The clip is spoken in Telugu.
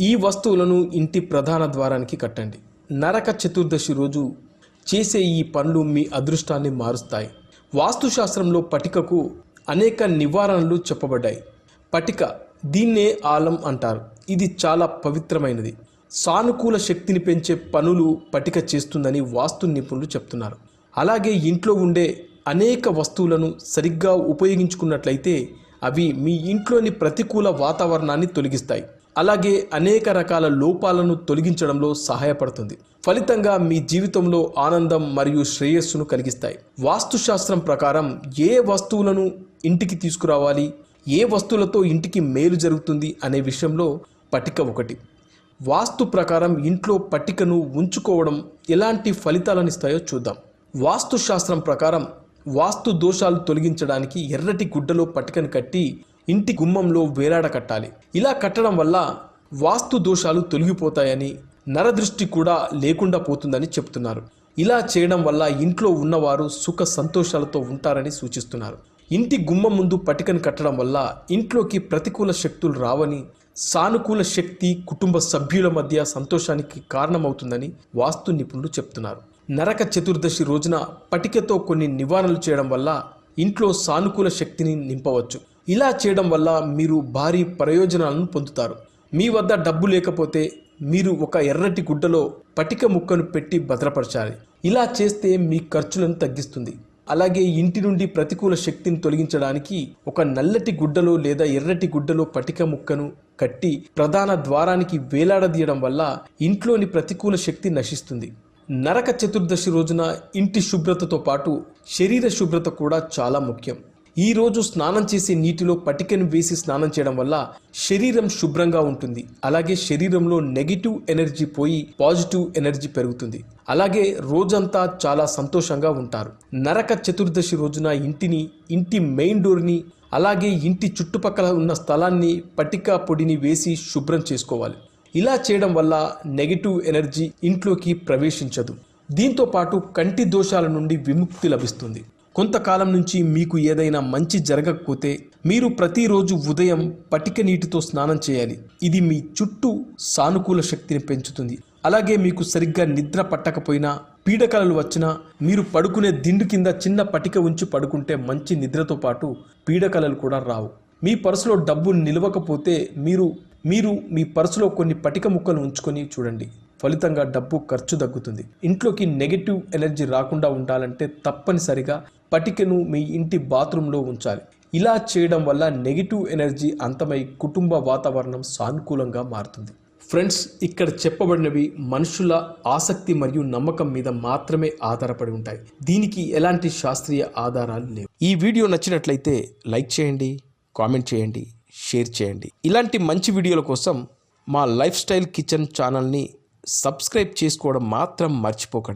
ఈ వస్తువులను ఇంటి ప్రధాన ద్వారానికి కట్టండి. నరక చతుర్దశి రోజు చేసే ఈ పనులు మీ అదృష్టాన్ని మారుస్తాయి. వాస్తుశాస్త్రంలో పటికకు అనేక నివారణలు చెప్పబడ్డాయి. పటిక దీన్నే ఆలం అంటారు. ఇది చాలా పవిత్రమైనది. సానుకూల శక్తిని పెంచే పనులు పటిక చేస్తుందని వాస్తు నిపుణులు చెప్తున్నారు. అలాగే ఇంట్లో ఉండే అనేక వస్తువులను సరిగ్గా ఉపయోగించుకున్నట్లయితే అవి మీ ఇంట్లోని ప్రతికూల వాతావరణాన్ని తొలగిస్తాయి. అలాగే అనేక రకాల లోపాలను తొలగించడంలో సహాయపడుతుంది. ఫలితంగా మీ జీవితంలో ఆనందం మరియు శ్రేయస్సును కలిగిస్తాయి. వాస్తుశాస్త్రం ప్రకారం ఏ వస్తువులను ఇంటికి తీసుకురావాలి ఏ వస్తువులతో ఇంటికి మేలు జరుగుతుంది అనే విషయంలో పట్టిక ఒకటి. వాస్తు ప్రకారం ఇంట్లో పట్టికను ఉంచుకోవడం ఎలాంటి ఫలితాలను ఇస్తాయో చూద్దాం. వాస్తుశాస్త్రం ప్రకారం వాస్తు దోషాలు తొలగించడానికి ఎర్రటి గుడ్డలో పట్టికను కట్టి ఇంటి గుమ్మంలో వేలాడ కట్టాలి. ఇలా కట్టడం వల్ల వాస్తు దోషాలు తొలగిపోతాయని నరదృష్టి కూడా లేకుండా పోతుందని చెప్తున్నారు. ఇలా చేయడం వల్ల ఇంట్లో ఉన్నవారు సుఖ సంతోషాలతో ఉంటారని సూచిస్తున్నారు. ఇంటి గుమ్మం ముందు పటికను కట్టడం వల్ల ఇంట్లోకి ప్రతికూల శక్తులు రావని సానుకూల శక్తి కుటుంబ సభ్యుల మధ్య సంతోషానికి కారణమవుతుందని వాస్తు నిపుణులు చెప్తున్నారు. నరక చతుర్దశి రోజున పటికతో కొన్ని నివారణలు చేయడం వల్ల ఇంట్లో సానుకూల శక్తిని నింపవచ్చు. ఇలా చేయడం వల్ల మీరు భారీ ప్రయోజనాలను పొందుతారు. మీ వద్ద డబ్బు లేకపోతే మీరు ఒక ఎర్రటి గుడ్డలో పటిక ముక్కను పెట్టి భద్రపరచాలి. ఇలా చేస్తే మీ ఖర్చులను తగ్గిస్తుంది. అలాగే ఇంటి నుండి ప్రతికూల శక్తిని తొలగించడానికి ఒక నల్లటి గుడ్డలో లేదా ఎర్రటి గుడ్డలో పటిక ముక్కను కట్టి ప్రధాన ద్వారానికి వేలాడదీయడం వల్ల ఇంట్లోని ప్రతికూల శక్తి నశిస్తుంది. నరక చతుర్దశి రోజున ఇంటి శుభ్రతతో పాటు శరీర శుభ్రత కూడా చాలా ముఖ్యం. ఈ రోజు స్నానం చేసే నీటిలో పటికను వేసి స్నానం చేయడం వల్ల శరీరం శుభ్రంగా ఉంటుంది. అలాగే శరీరంలో నెగిటివ్ ఎనర్జీ పోయి పాజిటివ్ ఎనర్జీ పెరుగుతుంది. అలాగే రోజంతా చాలా సంతోషంగా ఉంటారు. నరక చతుర్దశి రోజున ఇంటిని ఇంటి మెయిన్ డోర్ని అలాగే ఇంటి చుట్టుపక్కల ఉన్న స్థలాన్ని పటిక పొడిని వేసి శుభ్రం చేసుకోవాలి. ఇలా చేయడం వల్ల నెగిటివ్ ఎనర్జీ ఇంట్లోకి ప్రవేశించదు. దీంతో పాటు కంటి దోషాల నుండి విముక్తి లభిస్తుంది. కొంతకాలం నుంచి మీకు ఏదైనా మంచి జరగకపోతే మీరు ప్రతిరోజు ఉదయం పటిక నీటితో స్నానం చేయాలి. ఇది మీ చుట్టూ సానుకూల శక్తిని పెంచుతుంది. అలాగే మీకు సరిగ్గా నిద్ర పట్టకపోయినా పీడకలలు వచ్చినా మీరు పడుకునే దిండు కింద చిన్న పటిక ఉంచి పడుకుంటే మంచి నిద్రతో పాటు పీడకలలు కూడా రావు. మీ పర్సులో డబ్బు నిలవకపోతే మీరు మీరు మీ పర్సులో కొన్ని పటిక ముక్కలు ఉంచుకొని చూడండి. ఫలితంగా డబ్బు ఖర్చు తగ్గుతుంది. ఇంట్లోకి నెగటివ్ ఎనర్జీ రాకుండా ఉండాలంటే తప్పనిసరిగా పటికను మీ ఇంటి బాత్రూంలో ఉంచాలి. ఇలా చేయడం వల్ల నెగిటివ్ ఎనర్జీ అంతమై కుటుంబ వాతావరణం సానుకూలంగా మారుతుంది. ఫ్రెండ్స్ ఇక్కడ చెప్పబడినవి మనుషుల ఆసక్తి మరియు నమ్మకం మీద మాత్రమే ఆధారపడి ఉంటాయి. దీనికి ఎలాంటి శాస్త్రీయ ఆధారాలు లేవు. ఈ వీడియో నచ్చినట్లయితే లైక్ చేయండి కామెంట్ చేయండి. షేర్ చేయండి. ఇలాంటి మంచి వీడియోల కోసం మా లైఫ్ స్టైల్ కిచెన్ ఛానల్ని సబ్స్క్రైబ్ చేసుకోవడం మాత్రం మర్చిపోకండి.